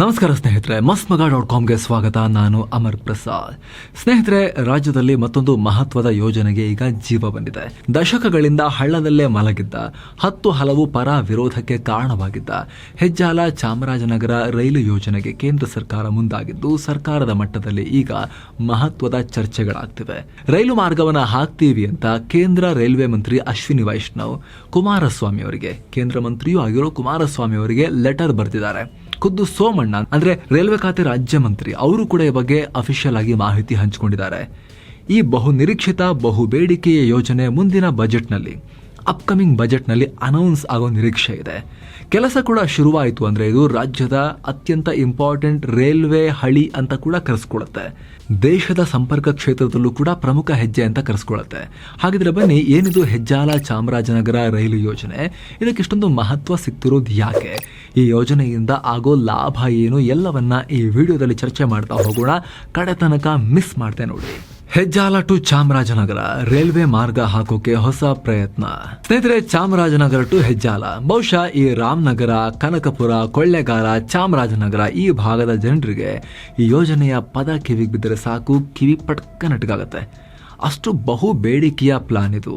ನಮಸ್ಕಾರ ಸ್ನೇಹಿತರೆ ಮಸ್ತ್ ಮಗ ಡಾಟ್ ಕಾಮ್ಗೆ ಸ್ವಾಗತ. ನಾನು ಅಮರ್ ಪ್ರಸಾದ್. ಸ್ನೇಹಿತರೆ, ರಾಜ್ಯದಲ್ಲಿ ಮತ್ತೊಂದು ಮಹತ್ವದ ಯೋಜನೆಗೆ ಈಗ ಜೀವ ಬಂದಿದೆ. ದಶಕಗಳಿಂದ ಹಳ್ಳದಲ್ಲೇ ಮಲಗಿದ್ದ, ಹತ್ತು ಹಲವು ಪರ ವಿರೋಧಕ್ಕೆ ಕಾರಣವಾಗಿದ್ದ, ಹೆಜ್ಜಾಲ ಚಾಮರಾಜನಗರ ರೈಲು ಯೋಜನೆಗೆ ಕೇಂದ್ರ ಸರ್ಕಾರ ಮುಂದಾಗಿದ್ದು, ಸರ್ಕಾರದ ಮಟ್ಟದಲ್ಲಿ ಈಗ ಮಹತ್ವದ ಚರ್ಚೆಗಳಾಗ್ತಿವೆ. ರೈಲು ಮಾರ್ಗವನ್ನು ಹಾಕ್ತೀವಿ ಅಂತ ಕೇಂದ್ರ ರೈಲ್ವೆ ಮಂತ್ರಿ ಅಶ್ವಿನಿ ವೈಷ್ಣವ್, ಕುಮಾರಸ್ವಾಮಿ ಅವರಿಗೆ, ಕೇಂದ್ರ ಮಂತ್ರಿಯೂ ಆಗಿರೋ ಕುಮಾರಸ್ವಾಮಿ ಅವರಿಗೆ ಲೆಟರ್ ಬರೆದಿದ್ದಾರೆ ಖುದ್ದು ಸೋಮಣ್ಣ, ಅಂದ್ರೆ ರೈಲ್ವೆ ಖಾತೆ ರಾಜ್ಯ ಮಂತ್ರಿ, ಅವರು ಕೂಡ ಈ ಬಗ್ಗೆ ಅಫಿಷಿಯಲ್ ಆಗಿ ಮಾಹಿತಿ ಹಂಚಿಕೊಂಡಿದ್ದಾರೆ. ಈ ಬಹು ನಿರೀಕ್ಷಿತ, ಬಹು ಬೇಡಿಕೆಯ ಯೋಜನೆ ಮುಂದಿನ ಬಜೆಟ್ನಲ್ಲಿ ಅಪ್ಕಮಿಂಗ್ ಬಜೆಟ್ನಲ್ಲಿ ಅನೌನ್ಸ್ ಆಗೋ ನಿರೀಕ್ಷೆ ಇದೆ. ಕೆಲಸ ಕೂಡ ಶುರುವಾಯಿತು ಅಂದ್ರೆ ಇದು ರಾಜ್ಯದ ಅತ್ಯಂತ ಇಂಪಾರ್ಟೆಂಟ್ ರೈಲ್ವೆ ಹಳಿ ಅಂತ ಕೂಡ ಕರೆಸ್ಕೊಳ್ಳುತ್ತೆ ದೇಶದ ಸಂಪರ್ಕ ಕ್ಷೇತ್ರದಲ್ಲೂ ಕೂಡ ಪ್ರಮುಖ ಹೆಜ್ಜೆ ಅಂತ ಕರೆಸ್ಕೊಳ್ಳುತ್ತೆ ಹಾಗಿದ್ರೆ ಬನ್ನಿ, ಏನಿದು ಹೆಜ್ಜಾಲ ಚಾಮರಾಜನಗರ ರೈಲು ಯೋಜನೆ? ಇದಕ್ಕೆ ಇಷ್ಟೊಂದು ಮಹತ್ವ ಸಿಗ್ತಿರೋದು ಯಾಕೆ? ಈ ಯೋಜನೆಯಿಂದ ಆಗೋ ಲಾಭ ಏನು ಎಲ್ಲವನ್ನ ಈ ವಿಡಿಯೋದಲ್ಲಿ ಚರ್ಚೆ ಮಾಡ್ತಾ ಹೋಗೋಣ. ಕಡೆ ತನಕ ಮಿಸ್ ಮಾಡ್ತೆ ನೋಡಿ. ಹೆಜ್ಜಾಲ ಟು ಚಾಮರಾಜನಗರ. ರೈಲ್ವೆ ಮಾರ್ಗ ಹಾಕೋಕೆ ಹೊಸ ಪ್ರಯತ್ನ. ಸ್ನೇಹಿತರೆ, ಚಾಮರಾಜನಗರ ಟು ಹೆಜ್ಜಾಲ. ಬಹುಶಃ ಈ ರಾಮನಗರ, ಕನಕಪುರ, ಕೊಳ್ಳೆಗಾಲ, ಚಾಮರಾಜನಗರ ಈ ಭಾಗದ ಜನರಿಗೆ ಈ ಯೋಜನೆಯ ಪದ ಕಿವಿಗೆ ಬಿದ್ದರೆ ಸಾಕು, ಕಿವಿ ಪಟ್ಕ ನಟಗಾಗತ್ತೆ. ಅಷ್ಟು ಬಹು ಬೇಡಿಕೆಯ ಪ್ಲಾನ್ ಇದು.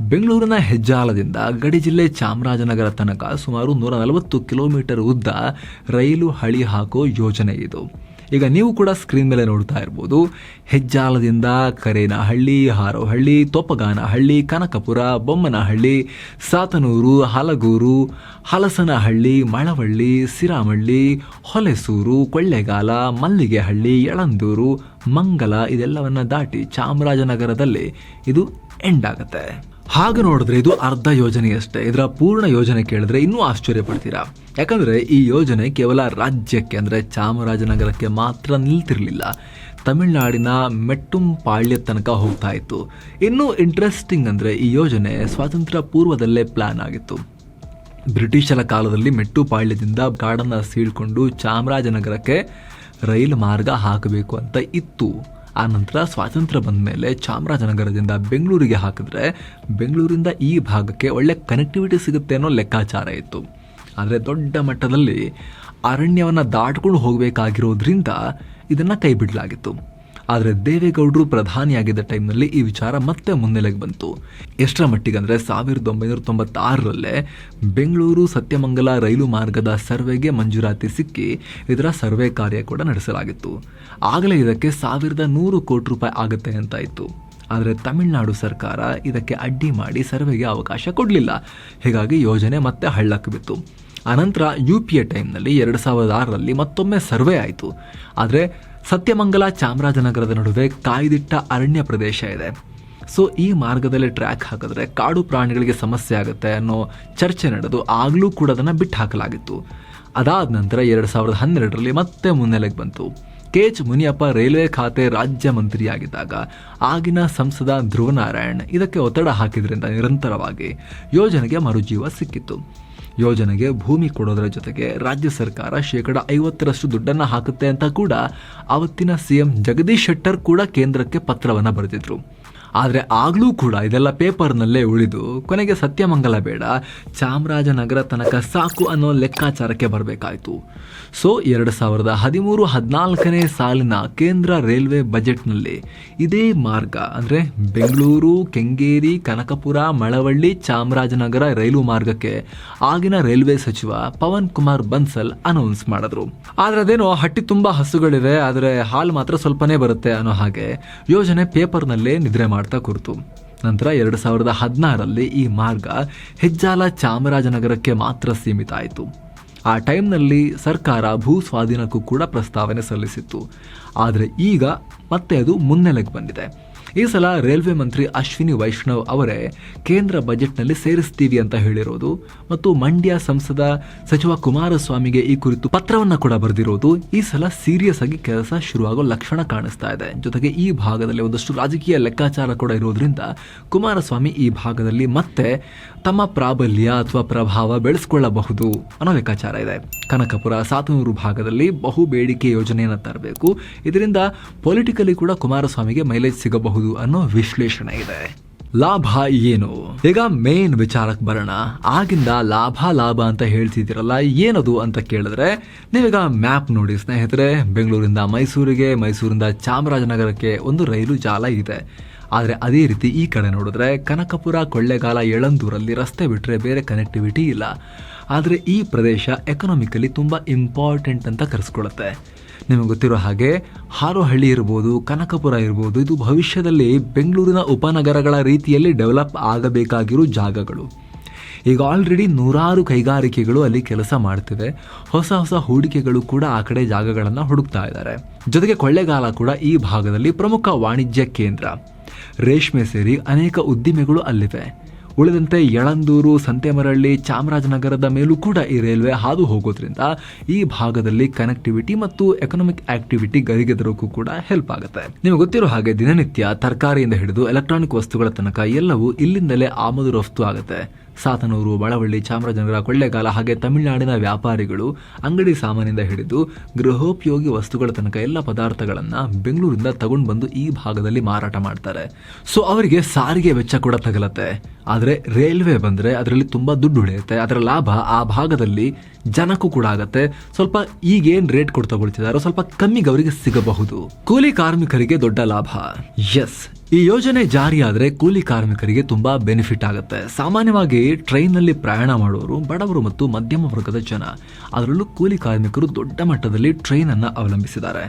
ಬೆಂಗಳೂರಿನ ಹೆಜ್ಜಾಲದಿಂದ ಗಡಿ ಜಿಲ್ಲೆ ಚಾಮರಾಜನಗರ ತನಕ ಸುಮಾರು ನೂರ ನಲವತ್ತು ಕಿಲೋಮೀಟರ್ ಉದ್ದ ರೈಲು ಹಳಿ ಹಾಕೋ ಯೋಜನೆ ಇದು. ಈಗ ನೀವು ಕೂಡ ಸ್ಕ್ರೀನ್ ಮೇಲೆ ನೋಡ್ತಾ ಇರ್ಬೋದು. ಹೆಜ್ಜಾಲದಿಂದ ಕರೇನಹಳ್ಳಿ, ಹಾರೋಹಳ್ಳಿ ತೊಪ್ಪಗಾನಹಳ್ಳಿ ಕನಕಪುರ, ಬೊಮ್ಮನಹಳ್ಳಿ, ಸಾತನೂರು, ಹಲಗೂರು, ಹಲಸನಹಳ್ಳಿ, ಮಳವಳ್ಳಿ, ಸಿರಾಮಳ್ಳಿ, ಹೊಲೆಸೂರು, ಕೊಳ್ಳೆಗಾಲ, ಮಲ್ಲಿಗೆಹಳ್ಳಿ, ಯಳಂದೂರು, ಮಂಗಲ, ಇದೆಲ್ಲವನ್ನು ದಾಟಿ ಚಾಮರಾಜನಗರದಲ್ಲಿ ಇದು ಎಂಡ್ ಆಗುತ್ತೆ. ಹಾಗೆ ನೋಡಿದ್ರೆ ಇದು ಅರ್ಧ ಯೋಜನೆಯಷ್ಟೇ ಇದರ ಪೂರ್ಣ ಯೋಜನೆ ಕೇಳಿದ್ರೆ ಇನ್ನೂ ಆಶ್ಚರ್ಯ ಪಡ್ತೀರಾ? ಯಾಕಂದ್ರೆ ಈ ಯೋಜನೆ ಕೇವಲ ರಾಜ್ಯಕ್ಕೆ, ಅಂದರೆ ಚಾಮರಾಜನಗರಕ್ಕೆ ಮಾತ್ರ ನಿಲ್ತಿರಲಿಲ್ಲ. ತಮಿಳುನಾಡಿನ ಮೆಟ್ಟುಂಪಾಳ್ಯ ತನಕ ಹೋಗ್ತಾ ಇತ್ತು. ಇನ್ನೂ ಇಂಟ್ರೆಸ್ಟಿಂಗ್ ಅಂದರೆ ಈ ಯೋಜನೆ ಸ್ವಾತಂತ್ರ್ಯ ಪೂರ್ವದಲ್ಲೇ ಪ್ಲಾನ್ ಆಗಿತ್ತು. ಬ್ರಿಟಿಷರ ಕಾಲದಲ್ಲಿ ಮೆಟ್ಟುಪಾಳ್ಯದಿಂದ ಗಾರ್ಡನ್ನ ಸೀಳ್ಕೊಂಡು ಚಾಮರಾಜನಗರಕ್ಕೆ ರೈಲು ಮಾರ್ಗ ಹಾಕಬೇಕು ಅಂತ ಇತ್ತು. ಆ ನಂತರ ಸ್ವಾತಂತ್ರ್ಯ ಬಂದ ಮೇಲೆ ಚಾಮರಾಜನಗರದಿಂದ ಬೆಂಗಳೂರಿಗೆ ಹಾಕಿದ್ರೆ ಬೆಂಗಳೂರಿಂದ ಈ ಭಾಗಕ್ಕೆ ಒಳ್ಳೆ ಕನೆಕ್ಟಿವಿಟಿ ಸಿಗುತ್ತೆ ಅನ್ನೋ ಲೆಕ್ಕಾಚಾರ ಇತ್ತು. ಆದರೆ ದೊಡ್ಡ ಮಟ್ಟದಲ್ಲಿ ಅರಣ್ಯವನ್ನು ದಾಟ್ಕೊಂಡು ಹೋಗಬೇಕಾಗಿರೋದ್ರಿಂದ ಇದನ್ನು ಕೈ ಬಿಡಲಾಗಿತ್ತು ಆದರೆ ದೇವೇಗೌಡರು ಪ್ರಧಾನಿಯಾಗಿದ್ದ ಟೈಮ್ನಲ್ಲಿ ಈ ವಿಚಾರ ಮತ್ತೆ ಮುನ್ನೆಲೆಗೆ ಬಂತು. ಎಷ್ಟರ ಮಟ್ಟಿಗೆ ಅಂದರೆ ಸಾವಿರದ ಒಂಬೈನೂರ ತೊಂಬತ್ತಾರರಲ್ಲೇ ಬೆಂಗಳೂರು ಸತ್ಯಮಂಗಲ ರೈಲು ಮಾರ್ಗದ ಸರ್ವೆಗೆ ಮಂಜೂರಾತಿ ಸಿಕ್ಕಿ ಇದರ ಸರ್ವೆ ಕಾರ್ಯ ಕೂಡ ನಡೆಸಲಾಗಿತ್ತು. ಆಗಲೇ ಇದಕ್ಕೆ ಸಾವಿರದ ನೂರು ಕೋಟಿ ರೂಪಾಯಿ ಆಗುತ್ತೆ ಅಂತ ಇತ್ತು. ಆದರೆ ತಮಿಳುನಾಡು ಸರ್ಕಾರ ಇದಕ್ಕೆ ಅಡ್ಡಿ ಮಾಡಿ ಸರ್ವೆಗೆ ಅವಕಾಶ ಕೊಡಲಿಲ್ಲ. ಹೀಗಾಗಿ ಯೋಜನೆ ಮತ್ತೆ ಹಳ್ಳಕ್ಕೆ ಬಿತ್ತು. ಅನಂತರ ಯು ಪಿ ಎ ಟೈಮ್ನಲ್ಲಿ ಎರಡು ಸಾವಿರದ ಆರರಲ್ಲಿ ಮತ್ತೊಮ್ಮೆ ಸರ್ವೆ ಆಯಿತು. ಆದರೆ ಸತ್ಯಮಂಗಲ ಚಾಮರಾಜನಗರದ ನಡುವೆ ಕಾಯ್ದಿಟ್ಟ ಅರಣ್ಯ ಪ್ರದೇಶ ಇದೆ. ಸೊ, ಈ ಮಾರ್ಗದಲ್ಲಿ ಟ್ರ್ಯಾಕ್ ಹಾಕಿದ್ರೆ ಕಾಡು ಪ್ರಾಣಿಗಳಿಗೆ ಸಮಸ್ಯೆ ಆಗುತ್ತೆ ಅನ್ನೋ ಚರ್ಚೆ ನಡೆದು ಆಗಲೂ ಕೂಡ ಅದನ್ನು ಬಿಟ್ಟು ಹಾಕಲಾಗಿತ್ತು ಅದಾದ ನಂತರ ಎರಡು ಸಾವಿರದ ಹನ್ನೆರಡರಲ್ಲಿ ಮತ್ತೆ ಮುನ್ನೆಲೆಗೆ ಬಂತು. ಕೆ ಎಚ್ ಮುನಿಯಪ್ಪ ರೈಲ್ವೆ ಖಾತೆ ರಾಜ್ಯ ಮಂತ್ರಿಯಾಗಿದ್ದಾಗ ಆಗಿನ ಸಂಸದ ಧ್ರುವನಾರಾಯಣ್ ಇದಕ್ಕೆ ಒತ್ತಡ ಹಾಕಿದ್ರಿಂದ ನಿರಂತರವಾಗಿ ಯೋಜನೆಗೆ ಮರುಜೀವ ಸಿಕ್ಕಿತ್ತು. ಯೋಜನೆಗೆ ಭೂಮಿ ಕೊಡೋದರ ಜೊತೆಗೆ ರಾಜ್ಯ ಸರ್ಕಾರ ಶೇಕಡ ಐವತ್ತರಷ್ಟು ದುಡ್ಡನ್ನು ಹಾಕುತ್ತೆ ಅಂತ ಕೂಡ ಅವತ್ತಿನ ಸಿಎಂ ಜಗದೀಶ್ ಶೆಟ್ಟರ್ ಕೂಡ ಕೇಂದ್ರಕ್ಕೆ ಪತ್ರವನ್ನು ಬರೆದಿದ್ರು. ಆದರೆ ಆಗಲೂ ಕೂಡ ಇದೆಲ್ಲ ಪೇಪರ್ನಲ್ಲೇ ಉಳಿದು ಕೊನೆಗೆ ಸತ್ಯಮಂಗಲ ಬೇಡ. ಚಾಮರಾಜನಗರ ತನಕ ಸಾಕು ಅನ್ನೋ ಲೆಕ್ಕಾಚಾರಕ್ಕೆ ಬರಬೇಕಾಯಿತು. ಸೊ, ಎರಡು ಸಾವಿರದ ಹದಿಮೂರು ಹದಿನಾಲ್ಕನೇ ಸಾಲಿನ ಕೇಂದ್ರ ರೈಲ್ವೆ ಬಜೆಟ್ನಲ್ಲಿ ಇದೇ ಮಾರ್ಗ, ಅಂದರೆ ಬೆಂಗಳೂರು, ಕೆಂಗೇರಿ, ಕನಕಪುರ, ಮಳವಳ್ಳಿ, ಚಾಮರಾಜನಗರ ರೈಲು ಮಾರ್ಗಕ್ಕೆ ಆಗಿನ ರೈಲ್ವೆ ಸಚಿವ ಪವನ್ ಕುಮಾರ್ ಬನ್ಸಲ್ ಅನೌನ್ಸ್ ಮಾಡಿದ್ರು. ಆದರೆ ಅದೇನೋ ಹಟ್ಟಿ ತುಂಬ ಹಸುಗಳಿವೆ, ಆದರೆ ಹಾಲು ಮಾತ್ರ ಸ್ವಲ್ಪನೇ ಬರುತ್ತೆ ಅನ್ನೋ ಹಾಗೆ ಯೋಜನೆ ಪೇಪರ್ನಲ್ಲೇ ನಿದ್ರೆ ಮಾಡ್ತಾ ಕೂರ್ತು. ನಂತರ ಎರಡು ಸಾವಿರದ ಹದಿನಾರರಲ್ಲಿ ಈ ಮಾರ್ಗ ಹೆಜ್ಜಾಲ ಚಾಮರಾಜನಗರಕ್ಕೆ ಮಾತ್ರ ಸೀಮಿತ ಆಯಿತು. ಆ ಟೈಮ್ನಲ್ಲಿ ಸರ್ಕಾರ ಭೂ ಸ್ವಾಧೀನಕ್ಕೂ ಕೂಡ ಪ್ರಸ್ತಾವನೆ ಸಲ್ಲಿಸಿತ್ತು. ಆದರೆ ಈಗ ಮತ್ತೆ ಅದು ಮುನ್ನೆಲೆಗೆ ಬಂದಿದೆ. ಈ ಸಲ ರೈಲ್ವೆ ಮಂತ್ರಿ ಅಶ್ವಿನಿ ವೈಷ್ಣವ್ ಅವರೇ ಕೇಂದ್ರ ಬಜೆಟ್ನಲ್ಲಿ ಸೇರಿಸ್ತೀವಿ ಅಂತ ಹೇಳಿರೋದು ಮತ್ತು ಮಂಡ್ಯ ಸಂಸದ ಸಚಿವ ಕುಮಾರಸ್ವಾಮಿಗೆ ಈ ಕುರಿತು ಪತ್ರವನ್ನ ಕೂಡ ಬರೆದಿರೋದು ಈ ಸಲ ಸೀರಿಯಸ್ ಆಗಿ ಕೆಲಸ ಶುರುವಾಗೋ ಲಕ್ಷಣ ಕಾಣಿಸ್ತಾ ಇದೆ. ಜೊತೆಗೆ ಈ ಭಾಗದಲ್ಲಿ ಒಂದಷ್ಟು ರಾಜಕೀಯ ಲೆಕ್ಕಾಚಾರ ಕೂಡ ಇರೋದ್ರಿಂದ ಕುಮಾರಸ್ವಾಮಿ ಈ ಭಾಗದಲ್ಲಿ ಮತ್ತೆ ತಮ್ಮ ಪ್ರಾಬಲ್ಯ ಅಥವಾ ಪ್ರಭಾವ ಬೆಳೆಸ್ಕೊಳ್ಳಬಹುದು ಅನ್ನೋ ಲೆಕ್ಕಾಚಾರ ಇದೆ. ಕನಕಪುರ ಸಾತನೂರು ಭಾಗದಲ್ಲಿ ಬಹು ಬೇಡಿಕೆ ಯೋಜನೆಯನ್ನು ತರಬೇಕು. ಇದರಿಂದ ಪೊಲಿಟಿಕಲಿ ಕೂಡ ಕುಮಾರಸ್ವಾಮಿಗೆ ಮೈಲೇಜ್ ಸಿಗಬಹುದು ಅನ್ನೋ ವಿಶ್ಲೇಷಣೆ ಇದೆ. ಲಾಭ ಏನು? ಈಗ ಮೇನ್ ವಿಚಾರಕ್ಕೆ ಬರೋಣ. ಆಗಿಂದ ಲಾಭ ಲಾಭ ಅಂತ ಹೇಳ್ತಿದ್ದೀರಲ್ಲ, ಏನದು ಅಂತ ಕೇಳಿದ್ರೆ, ನೀವೀಗ ಮ್ಯಾಪ್ ನೋಡಿ ಸ್ನೇಹಿತರೆ, ಬೆಂಗಳೂರಿಂದ ಮೈಸೂರಿಗೆ, ಮೈಸೂರಿಂದ ಚಾಮರಾಜನಗರಕ್ಕೆ ಒಂದು ರೈಲು ಜಾಲ ಇದೆ. ಆದರೆ ಅದೇ ರೀತಿ ಈ ಕಡೆ ನೋಡಿದ್ರೆ ಕನಕಪುರ, ಕೊಳ್ಳೇಗಾಲ, ಯಳಂದೂರಲ್ಲಿ ರಸ್ತೆ ಬಿಟ್ಟರೆ ಬೇರೆ ಕನೆಕ್ಟಿವಿಟಿ ಇಲ್ಲ. ಆದರೆ ಈ ಪ್ರದೇಶ ಎಕನಾಮಿಕಲಿ ತುಂಬ ಇಂಪಾರ್ಟೆಂಟ್ ಅಂತ ಕರೆಸ್ಕೊಳ್ಳುತ್ತೆ ನಿಮಗೆ ಗೊತ್ತಿರೋ ಹಾಗೆ ಹಾರೋಹಳ್ಳಿ ಇರ್ಬೋದು, ಕನಕಪುರ ಇರ್ಬೋದು, ಇದು ಭವಿಷ್ಯದಲ್ಲಿ ಬೆಂಗಳೂರಿನ ಉಪನಗರಗಳ ರೀತಿಯಲ್ಲಿ ಡೆವಲಪ್ ಆಗಬೇಕಾಗಿರೋ ಜಾಗಗಳು. ಈಗ ಆಲ್ರೆಡಿ ನೂರಾರು ಕೈಗಾರಿಕೆಗಳು ಅಲ್ಲಿ ಕೆಲಸ ಮಾಡ್ತಿವೆ. ಹೊಸ ಹೊಸ ಹೂಡಿಕೆಗಳು ಕೂಡ ಆ ಕಡೆ ಜಾಗಗಳನ್ನು ಹುಡುಕ್ತಾ ಇದ್ದಾರೆ. ಜೊತೆಗೆ ಕೊಳ್ಳೆಗಾಲ ಕೂಡ ಈ ಭಾಗದಲ್ಲಿ ಪ್ರಮುಖ ವಾಣಿಜ್ಯ ಕೇಂದ್ರ. ರೇಷ್ಮೆ ಸೇರಿ ಅನೇಕ ಉದ್ದಿಮೆಗಳು ಅಲ್ಲಿವೆ. ಉಳಿದಂತೆ ಯಳಂದೂರು, ಸಂತೆಮರಳ್ಳಿ, ಚಾಮರಾಜನಗರದ ಮೇಲೂ ಕೂಡ ಈ ರೈಲ್ವೆ ಹಾದು ಹೋಗೋದ್ರಿಂದ ಈ ಭಾಗದಲ್ಲಿ ಕನೆಕ್ಟಿವಿಟಿ ಮತ್ತು ಎಕನಾಮಿಕ್ ಆಕ್ಟಿವಿಟಿ ಗರಿಗೆದರೋಕ್ಕೂ ಕೂಡ ಹೆಲ್ಪ್ ಆಗುತ್ತೆ. ನಿಮಗೆ ಗೊತ್ತಿರೋ ಹಾಗೆ ದಿನನಿತ್ಯ ತರಕಾರಿಯಿಂದ ಹಿಡಿದು ಎಲೆಕ್ಟ್ರಾನಿಕ್ ವಸ್ತುಗಳ ತನಕ ಎಲ್ಲವೂ ಇಲ್ಲಿಂದಲೇ ಆಮದು ರಫ್ತು ಆಗುತ್ತೆ. ಸಾತನೂರು, ಬಳವಳ್ಳಿ, ಚಾಮರಾಜನಗರ, ಕೊಳ್ಳೇಗಾಲ ಹಾಗೆ ತಮಿಳುನಾಡಿನ ವ್ಯಾಪಾರಿಗಳು ಅಂಗಡಿ ಸಾಮಾನಿಂದ ಹಿಡಿದು ಗೃಹೋಪಯೋಗಿ ವಸ್ತುಗಳ ತನಕ ಎಲ್ಲ ಪದಾರ್ಥಗಳನ್ನು ಬೆಂಗಳೂರಿಂದ ತಗೊಂಡು ಬಂದು ಈ ಭಾಗದಲ್ಲಿ ಮಾರಾಟ ಮಾಡ್ತಾರೆ. ಸೊ ಅವರಿಗೆ ಸಾರಿಗೆ ವೆಚ್ಚ ಕೂಡ ತಗಲತ್ತೆ. ಆದರೆ ರೈಲ್ವೆ ಬಂದರೆ ಅದರಲ್ಲಿ ತುಂಬ ದುಡ್ಡು ಉಳಿಯುತ್ತೆ. ಅದರ ಲಾಭ ಆ ಭಾಗದಲ್ಲಿ ಜನಕ್ಕೂ ಕೂಡ ಆಗತ್ತೆ. ಸ್ವಲ್ಪ ಈಗೇನ್ ರೇಟ್ ತಗೊಳ್ತಿದಾರೋ ಸ್ವಲ್ಪ ಕಮ್ಮಿಗೆ ಅವರಿಗೆ ಸಿಗಬಹುದು. ಕೂಲಿ ಕಾರ್ಮಿಕರಿಗೆ ದೊಡ್ಡ ಲಾಭ. ಎಸ್ ಈ ಯೋಜನೆ ಜಾರಿಯಾದರೆ ಕೂಲಿ ಕಾರ್ಮಿಕರಿಗೆ ತುಂಬಾ ಬೆನಿಫಿಟ್ ಆಗುತ್ತೆ. ಸಾಮಾನ್ಯವಾಗಿ ಟ್ರೈನ್ನಲ್ಲಿ ಪ್ರಯಾಣ ಮಾಡುವವರು ಬಡವರು ಮತ್ತು ಮಧ್ಯಮ ವರ್ಗದ ಜನ, ಅದರಲ್ಲೂ ಕೂಲಿ ಕಾರ್ಮಿಕರು ದೊಡ್ಡ ಮಟ್ಟದಲ್ಲಿ ಟ್ರೈನ್ ಅನ್ನ ಅವಲಂಬಿಸಿದ್ದಾರೆ.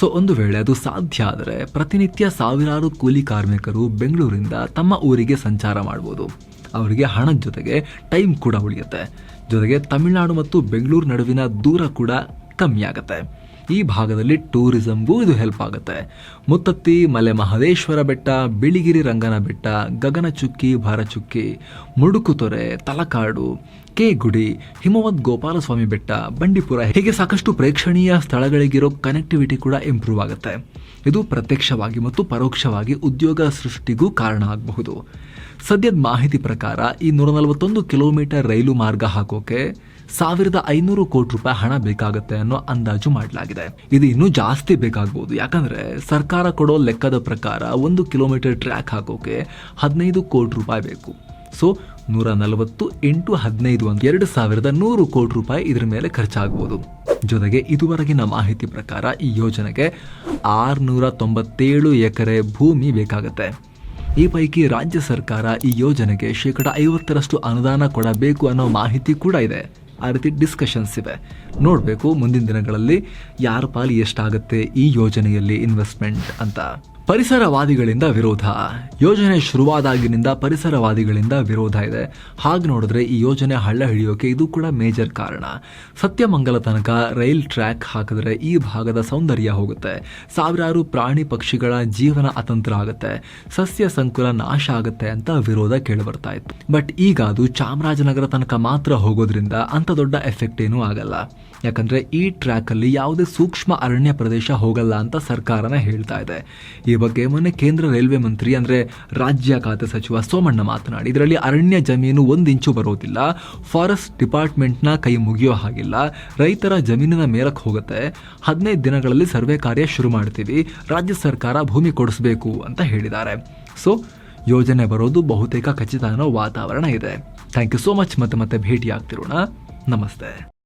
ಸೊ ಒಂದು ವೇಳೆ ಅದು ಸಾಧ್ಯ ಆದರೆ ಪ್ರತಿನಿತ್ಯ ಸಾವಿರಾರು ಕೂಲಿ ಕಾರ್ಮಿಕರು ಬೆಂಗಳೂರಿಂದ ತಮ್ಮ ಊರಿಗೆ ಸಂಚಾರ ಮಾಡಬಹುದು ಅವರಿಗೆ ಹಣದ ಜೊತೆಗೆ ಟೈಮ್ ಕೂಡ ಉಳಿಯುತ್ತೆ. ಜೊತೆಗೆ ತಮಿಳುನಾಡು ಮತ್ತು ಬೆಂಗಳೂರು ನಡುವಿನ ದೂರ ಕೂಡ ಕಮ್ಮಿ ಆಗುತ್ತೆ. ಈ ಭಾಗದಲ್ಲಿ ಟೂರಿಸಂಗೂ ಇದು ಹೆಲ್ಪ್ ಆಗುತ್ತೆ. ಮುತ್ತತ್ತಿ ಮಲೆ ಮಹದೇಶ್ವರ ಬೆಟ್ಟ, ಬಿಳಿಗಿರಿ ರಂಗನ ಬೆಟ್ಟ, ಗಗನಚುಕ್ಕಿ, ಭಾರಚುಕ್ಕಿ, ಮುಡುಕುತೊರೆ, ತಲಕಾಡು ಕೆ ಗುಡಿ ಹಿಮವದ್ ಗೋಪಾಲಸ್ವಾಮಿ ಬೆಟ್ಟ, ಬಂಡೀಪುರ ಹೀಗೆ ಸಾಕಷ್ಟು ಪ್ರೇಕ್ಷಣೀಯ ಸ್ಥಳಗಳಿಗಿರೋ ಕನೆಕ್ಟಿವಿಟಿ ಕೂಡ ಇಂಪ್ರೂವ್ ಆಗುತ್ತೆ. ಇದು ಪ್ರತ್ಯಕ್ಷವಾಗಿ ಮತ್ತು ಪರೋಕ್ಷವಾಗಿ ಉದ್ಯೋಗ ಸೃಷ್ಟಿಗೂ ಕಾರಣ ಆಗಬಹುದು. ಸದ್ಯದ ಮಾಹಿತಿ ಪ್ರಕಾರ ಈ ನೂರ ನಲವತ್ತೊಂದು ಕಿಲೋಮೀಟರ್ ರೈಲು ಮಾರ್ಗ ಹಾಕೋಕೆ ಸಾವಿರದ ಐನೂರು ಕೋಟಿ ರೂಪಾಯಿ ಹಣ ಬೇಕಾಗುತ್ತೆ ಅನ್ನೋ ಅಂದಾಜು ಮಾಡಲಾಗಿದೆ. ಇದು ಇನ್ನೂ ಜಾಸ್ತಿ ಬೇಕಾಗಬಹುದು ಯಾಕಂದ್ರೆ ಸರ್ಕಾರ ಕೊಡೋ ಲೆಕ್ಕದ ಪ್ರಕಾರ ಒಂದು ಕಿಲೋಮೀಟರ್ ಟ್ರ್ಯಾಕ್ ಹಾಕೋಕೆ ಹದಿನೈದು ಕೋಟಿ ರೂಪಾಯಿ ಬೇಕು. ಸೊ ನೂರ ನಲವತ್ತು ಎಂಟು ಹದಿನೈದು ಅಂತ ಎರಡು ಸಾವಿರದ ನೂರು ಕೋಟಿ ರೂಪಾಯಿ ಇದರ ಮೇಲೆ ಖರ್ಚಾಗಬಹುದು ಜೊತೆಗೆ ಇದುವರೆಗಿನ ಮಾಹಿತಿ ಪ್ರಕಾರ ಈ ಯೋಜನೆಗೆ ಆರ್ನೂರ ತೊಂಬತ್ತೇಳು ಎಕರೆ ಭೂಮಿ ಬೇಕಾಗುತ್ತೆ. ಈ ಪೈಕಿ ರಾಜ್ಯ ಸರ್ಕಾರ ಈ ಯೋಜನೆಗೆ ಶೇಕಡ ಐವತ್ತರಷ್ಟು ಅನುದಾನ ಕೊಡಬೇಕು ಅನ್ನೋ ಮಾಹಿತಿ ಕೂಡ ಇದೆ. ಆ ರೀತಿ ಡಿಸ್ಕಷನ್ಸ್ ಇವೆ ನೋಡಬೇಕು ಮುಂದಿನ ದಿನಗಳಲ್ಲಿ ಯಾರ ಪಾಲಿ ಎಷ್ಟಾಗುತ್ತೆ ಈ ಯೋಜನೆಯಲ್ಲಿ ಇನ್ವೆಸ್ಟ್ಮೆಂಟ್ ಅಂತ. ಪರಿಸರವಾದಿಗಳಿಂದ ವಿರೋಧ. ಯೋಜನೆ ಶುರುವಾದಾಗಿನಿಂದ ಪರಿಸರವಾದಿಗಳಿಂದ ವಿರೋಧ ಇದೆ. ಹಾಗೆ ನೋಡಿದ್ರೆ ಈ ಯೋಜನೆ ಹಳ್ಳ ಹಿಡಿಯೋಕೆ ಇದು ಕೂಡ ಮೇಜರ್ ಕಾರಣ. ಸತ್ಯಮಂಗಲ ತನಕ ರೈಲ್ ಟ್ರ್ಯಾಕ್ ಹಾಕಿದ್ರೆ ಈ ಭಾಗದ ಸೌಂದರ್ಯ ಹೋಗುತ್ತೆ. ಸಾವಿರಾರು ಪ್ರಾಣಿ ಪಕ್ಷಿಗಳ ಜೀವನ ಅತಂತ್ರ ಆಗುತ್ತೆ. ಸಸ್ಯ ಸಂಕುಲ ನಾಶ ಆಗುತ್ತೆ ಅಂತ ವಿರೋಧ ಕೇಳಿಬರ್ತಾ ಇತ್ತು. ಬಟ್ ಈಗ ಅದು ಚಾಮರಾಜನಗರ ತನಕ ಮಾತ್ರ ಹೋಗೋದ್ರಿಂದ ಅಂತ ದೊಡ್ಡ ಎಫೆಕ್ಟ್ ಏನೂ ಆಗಲ್ಲ. ಯಾಕಂದ್ರೆ ಈ ಟ್ರ್ಯಾಕ್ ಅಲ್ಲಿ ಯಾವುದೇ ಸೂಕ್ಷ್ಮ ಅರಣ್ಯ ಪ್ರದೇಶ ಹೋಗಲ್ಲ ಅಂತ ಸರ್ಕಾರನ ಹೇಳ್ತಾ ಇದೆ. ಈ ಬಗ್ಗೆ ಮೊನ್ನೆ ಕೇಂದ್ರ ರೈಲ್ವೆ ಮಂತ್ರಿ, ಅಂದ್ರೆ ರಾಜ್ಯ ಖಾತೆ ಸಚಿವ ಸೋಮಣ್ಣ ಮಾತನಾಡಿ, ಇದರಲ್ಲಿ ಅರಣ್ಯ ಜಮೀನು ಒಂದು ಇಂಚು ಬರೋದಿಲ್ಲ, ಫಾರೆಸ್ಟ್ ಡಿಪಾರ್ಟ್ಮೆಂಟ್ನ ಕೈ ಮುಗಿಯೋ ಹಾಗಿಲ್ಲ, ರೈತರ ಜಮೀನಿನ ಮೇಲಕ್ಕೆ ಹೋಗುತ್ತೆ, ಹದಿನೈದು ದಿನಗಳಲ್ಲಿ ಸರ್ವೆ ಕಾರ್ಯ ಶುರು ಮಾಡ್ತೀವಿ, ರಾಜ್ಯ ಸರ್ಕಾರ ಭೂಮಿ ಕೊಡಿಸಬೇಕು ಅಂತ ಹೇಳಿದ್ದಾರೆ. ಸೊ, ಯೋಜನೆ ಬರೋದು ಬಹುತೇಕ ಖಚಿತ ಅನ್ನೋ ವಾತಾವರಣ ಇದೆ. ಥ್ಯಾಂಕ್ ಯು ಸೋ ಮಚ್ ಮತ್ತೆ ಮತ್ತೆ ಭೇಟಿ ಆಗ್ತಿರೋಣ ನಮಸ್ತೆ.